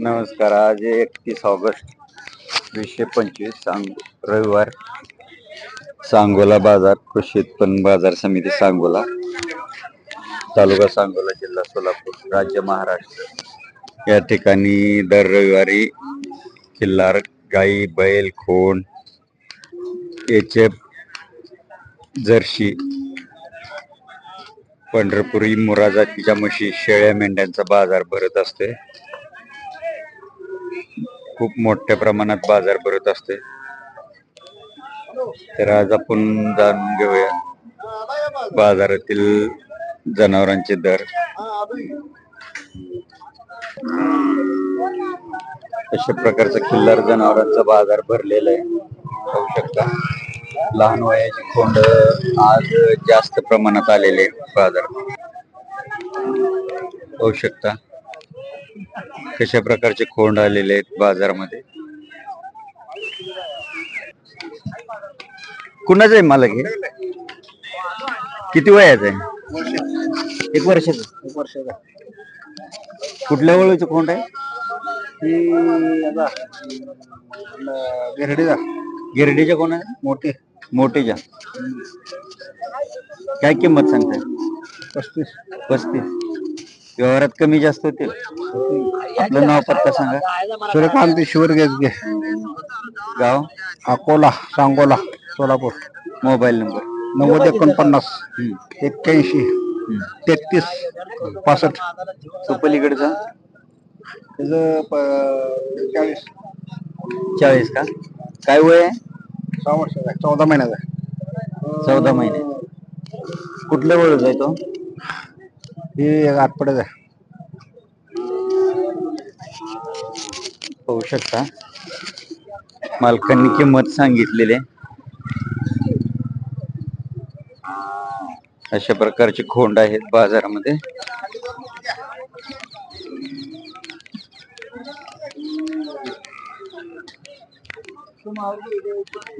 नमस्कार आज एकतीस ऑगस्ट वीसशे पंचवीस सांग रविवार सांगोला बाजार कृषी उत्पन्न बाजार समिती सांगोला तालुका सांगोला जिल्हा सोलापूर राज्य महाराष्ट्र. या ठिकाणी दर रविवारी किल्लार गाई बैल खोंड एचएफ जर्शी पंढरपुरी मुरा जातीच्या म्हशी शेळ्या मेंढ्यांचा बाजार भरत असते खूप मोठ्या प्रमाणात बाजार भरत असते. तर आज आपण जाणून घेऊया बाजारातील जनावरांचे दर. अशा प्रकारचा खिल्लार जनावरांचा बाजार भरलेला आहे. पाहू शकता. लहान वयाची खोंड आज जास्त प्रमाणात आलेले आहेत पाहू शकता. कशा प्रकारचे खोंड आलेले आहेत बाजारामध्ये? कुणाचं आहे मालक हे? किती वयाचं आहे? एक वर्षाचं. एक वर्षाचा. कुठल्या वळूचं खोंड आहे? गिरडीचा. गिरडीच्या कोण आहे? मोठी. मोठीच्या. काय किंमत सांगताय? पस्तीस. पस्तीस. व्यवहारात कमी जास्त होतील आपलं नाव पत्ता सांगा. सूर्यकांत ईश्वर गेजगे गाव अकोला सांगोला सोलापूर. Mobile number. नव्वद एकोणपन्नास. एक्क्याऐंशी तेहतीस पासष्ट. तो पलीकडचा? चाळीस. चाळीस का? काय वय आहे? सहा वर्षाचा चौदा महिन्याचा चौदा महिने. कुठल्या वळूच आहे तो? ही आहे पाहू शकता. मालकांनी किंमत सांगितलेली आहे. अशा प्रकारचे खोंड आहेत बाजारामध्ये.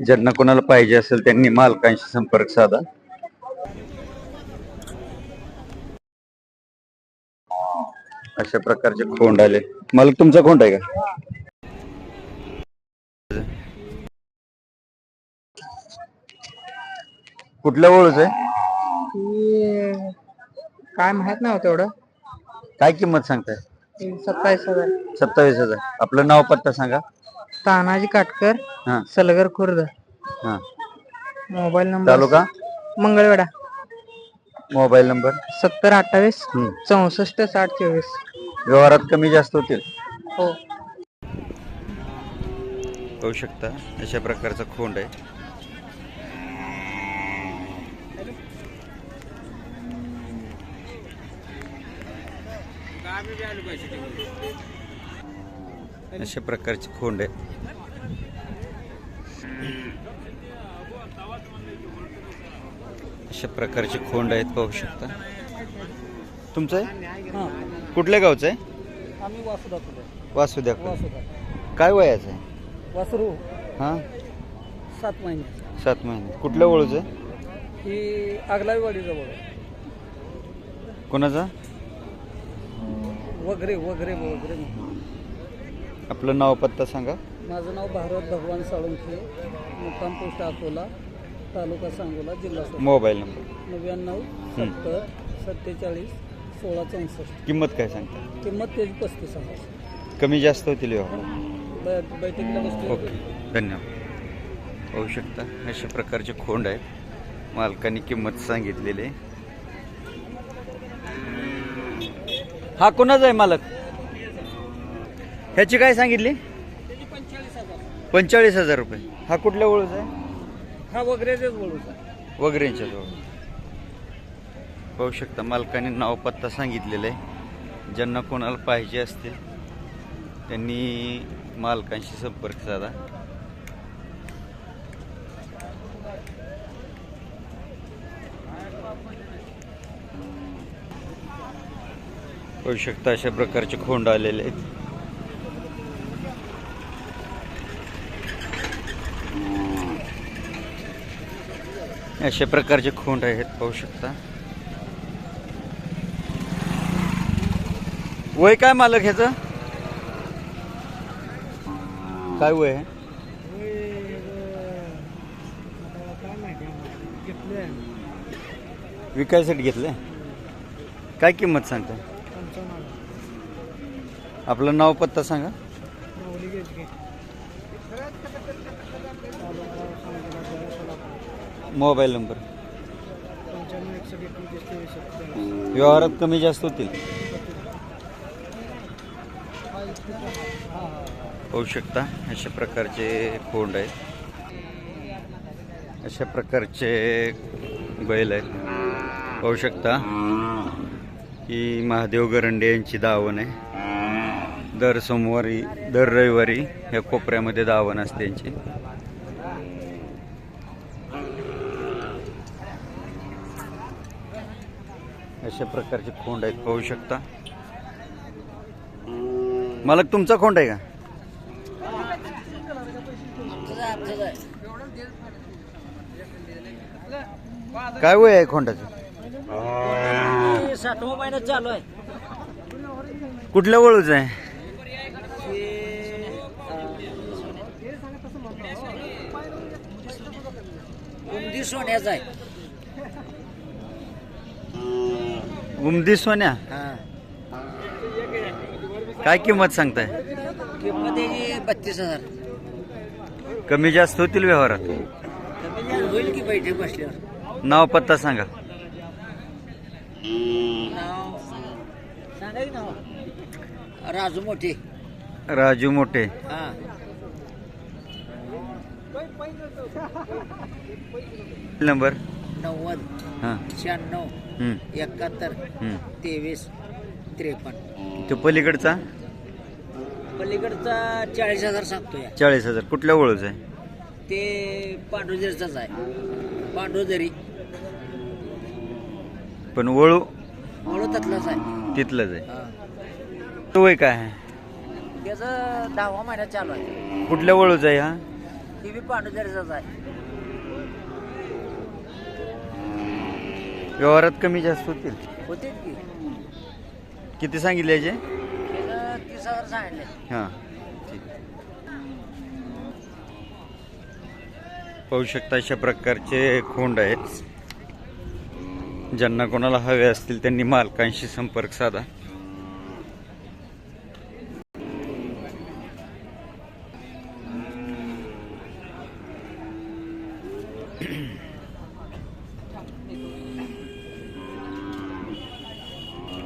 ज्यांना कोणाला पाहिजे असेल त्यांनी मालकांशी संपर्क साधा. अशा प्रकारचे खोंड आले. मालक तुमचा खोंड आहे का? कुठल्या ओळूच आहे? काय माहीत नाही तेवढं काय किंमत सांगताय? सत्तावीस हजार. सत्तावीस हजार. आपलं नाव पत्ता सांगा. तानाजी काटकर हा. सलगर खुर्द. हा. Mobile number taluka? Mangalwedha. Mobile number? सत्तर अठ्ठावीस हम्म. चौसष्ट साठ चोवीस. व्यवहारात कमी जास्त होतील. हो. पाहू शकता अशा प्रकारचा खोंड आहे. अशा प्रकारचे खोंड आहे. अशा प्रकारचे खोंड आहेत पाहू शकता. तुमचं आहे? कुठल्या गावचं आहे? आम्ही वासुदा वासुद्या वासुदा काय वयाचं आहे? वासरू. हां? सात महिने. सात महिने. कुठल्या ओळूचं आहे? ही आगलावीवाडी जवळ कोणाचा? वगैरे वगैरे वगैरे आपलं नाव पत्ता सांगा. माझं नाव भारत भगवान साळुंखे मुक्काम पोस्ट अकोला तालुका सांगोला जिल्हा सोलापूर. Mobile number. नव्याण्णव सत्तर सत्तेचाळीस सोळा चौसष्ट. किंमत काय सांगता? किंमत त्याची पस्तीस हजार. कमी जास्त होतील व्यवहार ब- बैठकीला बसली ओके. धन्यवाद. पाहू शकता अशा प्रकारचे खोंड आहेत. मालकाने किंमत सांगितलेली आहे. हा कोणाचा आहे मालक? ह्याची काय सांगितली? पंचेचाळीस हजार. रुपये. हा कुठल्या ओळख आहे? हा वगैरेच बोलूचा वगैरेंच्या जवळ पाहू शकता मालकाने नाव पत्ता सांगितलेला आहे. ज्यांना कोणाला पाहिजे असतील त्यांनी मालकांशी संपर्क साधा. पाहू शकता अशा प्रकारचे खोंड आलेले आहेत. अशा प्रकारचे खोंड आहेत पाहू शकता. वय काय मालक ह्याचं? काय वय आहे? विकायसाठी घेतलंय? काय किंमत सांगता आपलं नाव पत्ता सांगा. Mobile number. व्यवहारात कमी जास्त होतील. पाहू शकता. अशा प्रकारचे कोंड आहेत. अशा प्रकारचे बैल आहेत. पाहू शकता. की महादेव गरंडे यांची दावण आहे. दर सोमवारी दर रविवारी या कोपऱ्यामध्ये दावण असते यांची. अशा प्रकारचे खोंड आहेत. पाहू शकता. मालक तुमचा खोंड आहे का? काय वय आहे खोंडाचं? साठवा चालू आहे. कुठल्या वळूच आहे? उमदी सोन्याचा आहे. उमदी सोन्या? काय किंमत सांगताय? किंमत बत्तीस हजार. कमी जास्त होतील व्यवहारात? कमी होईल की बैठक बसल्यावर. नाव पत्ता सांगा. नाव सांगा की नाव. राजू मोठे. राजू मोठे. हा. नंबर? नव्वद हां. शहाण्णव एकाहत्तर. तेवीस. त्रेपन्न. तो पलीकडचा? पलीकडचा चाळीस हजार सांगतो या चाळीस हजार. कुठल्या वळूच आहे? ते पांडुजरीचाच आहे. पांडुजरी. पण वळू ओळखतलाच आहे. तिथलंच आहे. हा. तो वय काय आहे? त्याचं दहावा महिना चालू आहे. कुठल्या वळूच आहे हा? ती बी पांडुजरीचाच आहे. व्यवहारात कमी जास्त होतील. होते की. किती सांगितले याचे? तीस हजार सांगितले. हां. ठीक. पाहू शकता अशा प्रकारचे खोंड आहेत. ज्यांना कोणाला हवे असतील त्यांनी मालकांशी संपर्क साधा.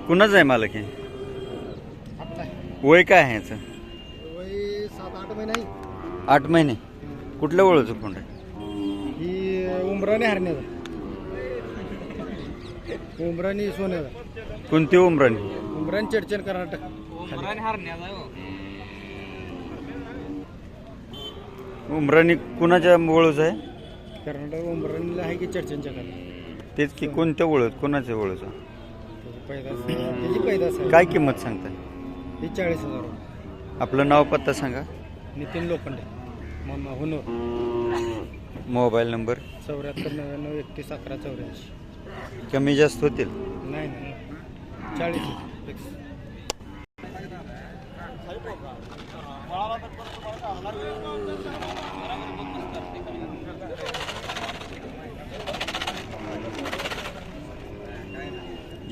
कुणाच आहे मालक हे? वय काय आहे याचं? वय सात आठ महिना आठ महिने. कुठल्या वळूचं खोंड आहे? ही उमराने हरण्याचा. उमराणी सोन्याचा. कोणती उमराणी उमराणी चडचण कर्नाटक. उमराणी कुणाच्या वळूच आहे? कर्नाटक उमराणीला आहे की चडचणच्या कर्नाटक? तेच की कोणत्या वळूत? कोणाच्या वळूचं? पैदास त्याची पैदास आहे काय किंमत सांगताय? ही चाळीस हजार रुपये. आपलं नाव पत्ता सांगा. नितीन लोखंडे. मामा हुनूर. Mobile number? चौऱ्याहत्तर नव्याण्णव एकतीस अकरा चौऱ्याऐंशी. कमी जास्त होतील? नाही नाही. चाळीस फिक्स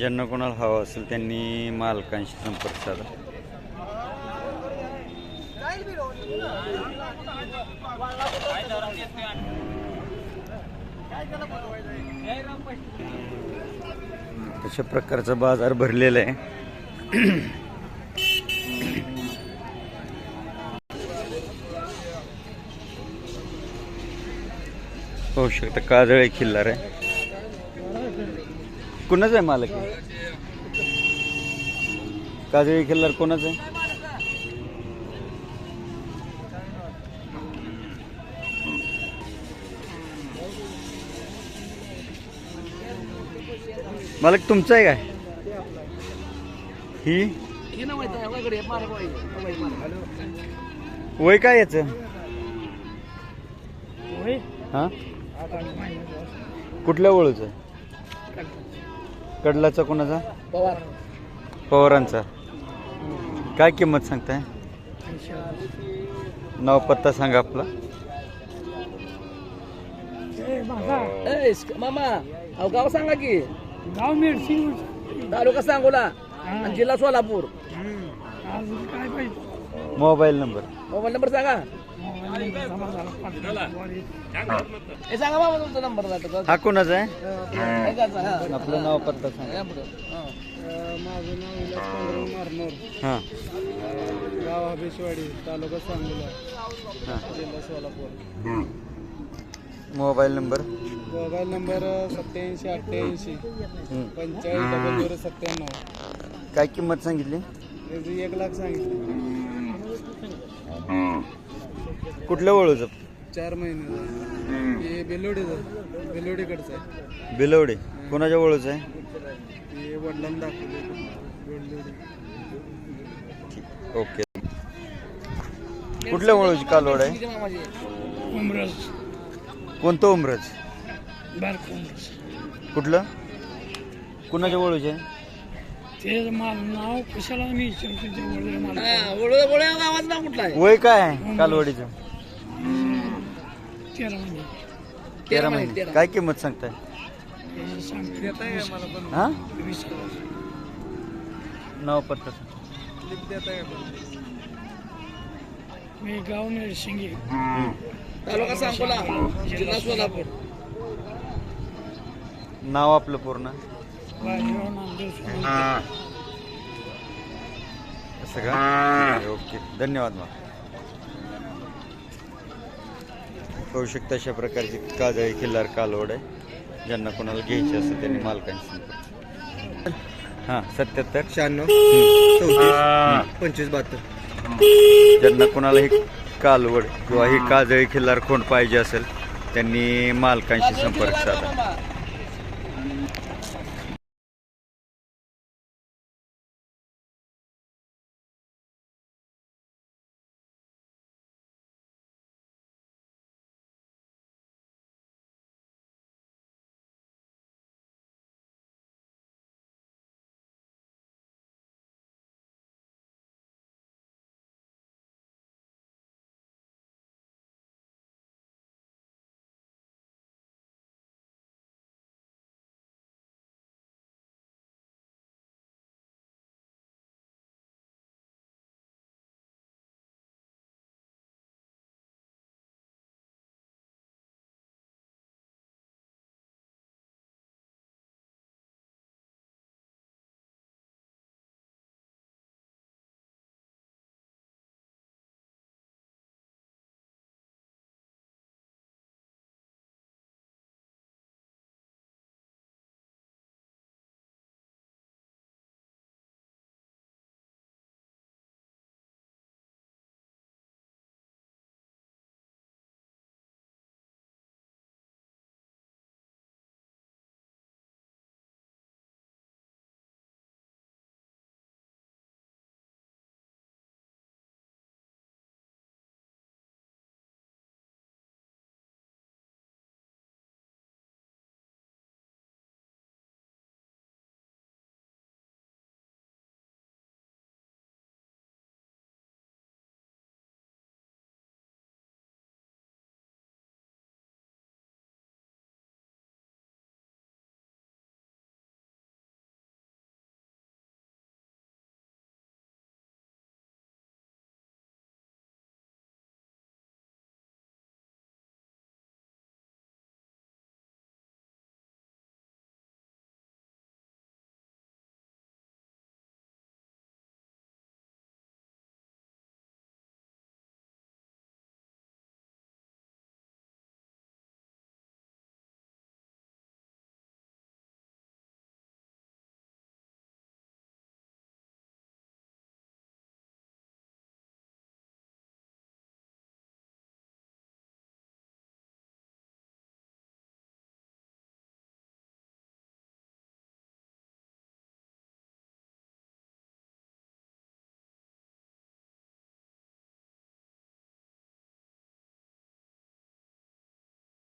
ज्यांना कोणाला हवं असेल त्यांनी मालकांशी संपर्क साधा. अशा प्रकारचा बाजार भरलेला आहे. होऊ शकतं काजळे खिल्लार आहे. कुणाच आहे मालक? काजळी खिल्लार कोणाच आहे? मालक तुमचं आहे काय? ही? वय काय याच? हा? कुठल्या ओळूच? कडलाचा कोणाचा? पवार. पवारांचा. काय किंमत सांगताय? नाव पत्ता सांगा आपला. मामा अहो गाव सांगा की. गाव मिरची. तालुका सांगोला आणि जिल्हा सोलापूर. काय पाहिजे? Mobile number. मोबाईल नंबर सांगा. हे सांगा तुमचा नंबर जातो हा कोणाचा आहे? आपलं नाव पत्ता सांगा. माझं नाव विलास पांडुरंग मारनोर. हां. गाव हबेशवाडी तालुका सांगोला हां. जिल्हा Solapur. Mobile number? Mobile number सत्याऐंशी अठ्ठ्याऐंशी हं. पंचेचाळीस डबल झिरो सत्त्याण्णव. काय किंमत सांगितली? त्याची एक लाख सांगितलं. कुठल्या वळूचं चार महिने हे बेलोडीचं बेलोडीकडचं आहे. बिलवडे कोणाच्या वळूचं आहे? हे वडिलांना दाखवले बेलोडी. ठीक. ओके. कुठल्या वळूची कालवड आहे? उमरस कोणतं उमरज? बारक उमरस कुठलं? कुणाच्या वळूचे आहे? ते माझ नाव कशाला मी विचारतो गावात नाव कुठला आहे? वय काय आहे कालवडीचं? तेरा महिने. तेरा महिने. काय किंमत सांगताय? देता आहे मला पण? हा? वीस नाव पत्ता सांग. मी गाव नरसिंगी तालुका सांगोला जिल्हा सोलापूर. नाव आपलं पूर्ण. बाजीराव नामदेव असं का? ओके. धन्यवाद मग. होऊ शकतं अशा प्रकारची काजळी किल्लार कालवड आहे. ज्यांना कोणाला घ्यायची असेल त्यांनी मालकांशी संपर्क हां सत्याहत्तर. शहाण्णव. चौतीस. पंचवीस बहात्तर. ज्यांना कोणाला ही कालवड किंवा ही. काजळी खिल्लार खोंड पाहिजे असेल त्यांनी मालकांशी संपर्क साधा.